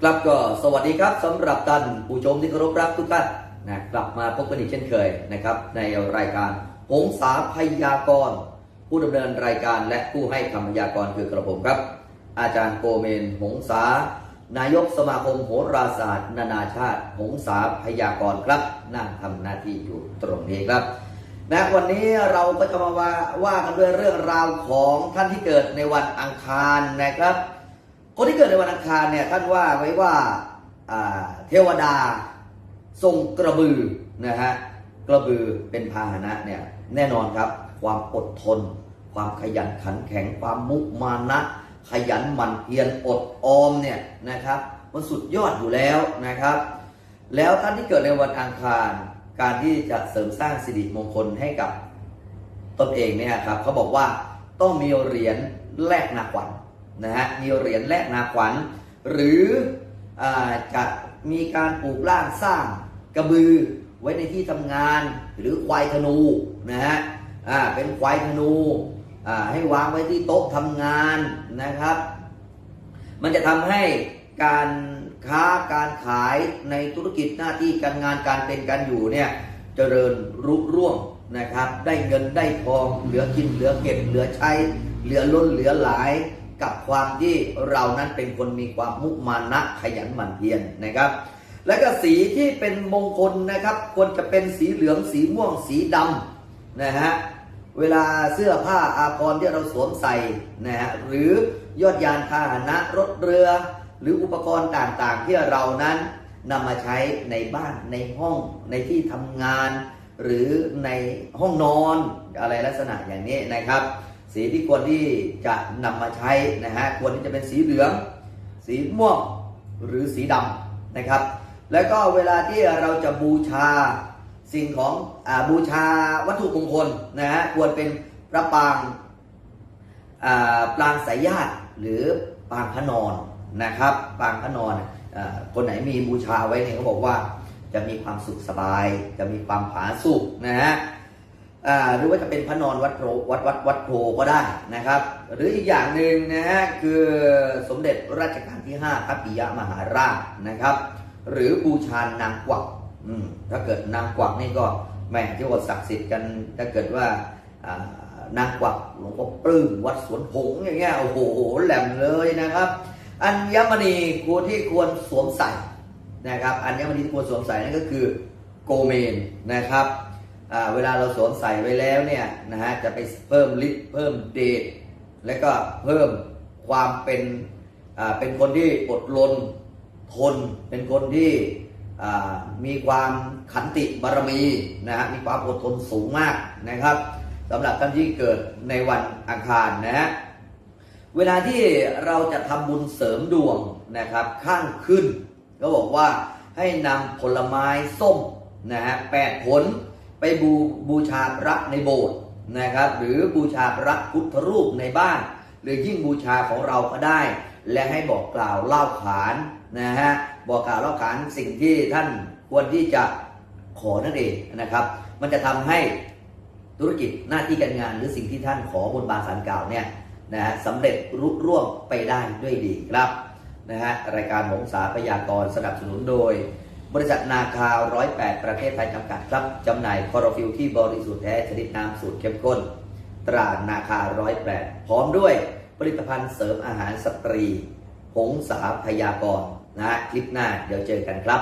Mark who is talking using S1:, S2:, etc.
S1: ครับก็สวัสดีครับสำหรับท่านผู้ชมที่เคารพรักทุกท่านนะกลับมาพบกันอีกเช่นเคยนะครับในรายการหงสาพยากรณ์ผู้ดำเนินรายการและผู้ให้คำพยากรณ์คือกระผมครับ อาจารย์โกเมนหงสานายกสมาคมโหราศาสตร์ นานาชาติ หงสาพยากรณ์ครับนั่งทำหน้าที่อยู่ตรงนี้ครับนะวันนี้เราก็จะมาว่าว่ากันด้วยเรื่องราวของท่านที่เกิดในวันอังคารนะครับ คนที่เกิดในวันอังคารเนี่ยท่านว่าไว้ว่าเทวดาทรงกระบือนะฮะกระบือเป็นพาหนะเนี่ยแน่นอนครับ ความอดทน ความขยันขันแข็งความมุมานะขยันหมั่นเพียรอดออมเนี่ยนะครับมันสุดยอดอยู่แล้วนะครับ แล้วท่านที่เกิดในวันอังคาร การที่จะเสริมสร้างสิริมงคลให้กับตนเองเนี่ยครับเขาบอกว่าต้องมีเหรียญแลกนาขวัญ นะฮะมีเหรียญแลกนาขวัญ หรืออจะมีการปลูกร่างสร้างกระบือไว้ในที่ทำงานหรือควายธนูนะฮะเป็นควายธนูให้วางไว้ที่โต๊ะทำงานนะครับ มันจะทำให้การค้าการขายในธุรกิจหน้าที่การงานการเป็นการอยู่เนี่ยเจริญรุ่ร่วงนะครับ ได้เงินได้ทองเหลือกินเหลือเก็บเหลือใช้เหลือล้นเหลือหลาย กับความที่เรานั้นเป็นคนมีความมุมานะขยันหมั่นเพียรนะครับ และก็สีที่เป็นมงคลนะครับควรจะเป็นสีเหลืองสีม่วงสีดำนะฮะเวลาเสื้อผ้าอาภรณ์ที่เราสวมใส่นะฮะหรือยอดยานพาหนะรถเรือ หรืออุปกรณ์ต่างๆ ที่เรานั้นนำมาใช้ในบ้านในห้องในที่ทำงาน หรือในห้องนอนอะไรลักษณะอย่างนี้นะครับ สีที่ควรที่จะนำมาใช้นะฮะควรที่จะเป็นสีเหลือง สีม่วงหรือสีดำนะครับ แล้วก็เวลาที่เราจะบูชาสิ่งของอบูชาวัตถุมงคลนะฮะควรเป็นพระปางปางสายญาติหรือปางพระนอนนะครับปางพระนอนอคนไหนมีบูชาไว้เนี่ยเขาบอกว่าจะมีความสุขสบาย จะมีความผาสุกนะฮะ หรือว่าจะเป็นพระนอนวัดโพวัดวัดวัดโพก็ได้นะครับ หรืออีกอย่างหนึ่งนะฮะคือสมเด็จรัชกาลที่5พระปิยมหาราชนะครับ หรือบูชานางกวักอืมถ้าเกิดนางกวักนี่ก็แม่ที่ว่าศักดิ์สิทธิ์กันถ้าเกิดว่านางกวักหลวงพ่อปลื้มวัดสวนหงอย่างเงี้ยโอ้โหแหลมเลยนะครับ อัญมณีควรที่ควรสวมใส่นะครับอัญมณีที่ควรสวมใส่นั่นก็คือโกเมนนะครับ เวลาเราสวมใส่ไว้แล้วเนี่ยนะฮะจะไปเพิ่มฤทธิ์เพิ่มเดชและก็เพิ่มความเป็นเป็นคนที่อดรนทน เป็นคนที่มีความขันติบารมีนะฮะมีความอดทนสูงมากนะครับสำหรับท่านที่เกิดในวันอังคารนะฮะเวลาที่เราจะทำบุญเสริมดวงนะครับข้างขึ้น ก็บอกว่าให้นำผลไม้ส้มนะฮะแปดผล ไปบูบูชาพระในโบสถ์นะครับ หรือบูชาพระพุทธรูปในบ้าน หรือยิ่งบูชาของเราก็ได้ และให้บอกกล่าวเล่าขานนะฮะบอกกล่าวเล่าขานสิ่งที่ท่านควรที่จะขอนั่นเองนะครับ มันจะทำให้ธุรกิจหน้าที่การงาน หรือสิ่งที่ท่านขอบนบานสารกล่าวเนี่ยนะฮะสำเร็จรุร่วงไปได้ด้วยดีครับนะฮะรายการหงสาพยากรณ์สนับสนุนโดย บริษัทนาคา 108 ประเทศไทยจำกัดครับจำหน่ายคอโรฟิลที่บริสุทธิ์แท้ชนิดน้ำสูตรเข้มข้น ตรานาคา 108 พร้อมด้วยผลิตภัณฑ์เสริมอาหารสตรี หงสาพยากรนะคลิปหน้าเดี๋ยวเจอกันครับ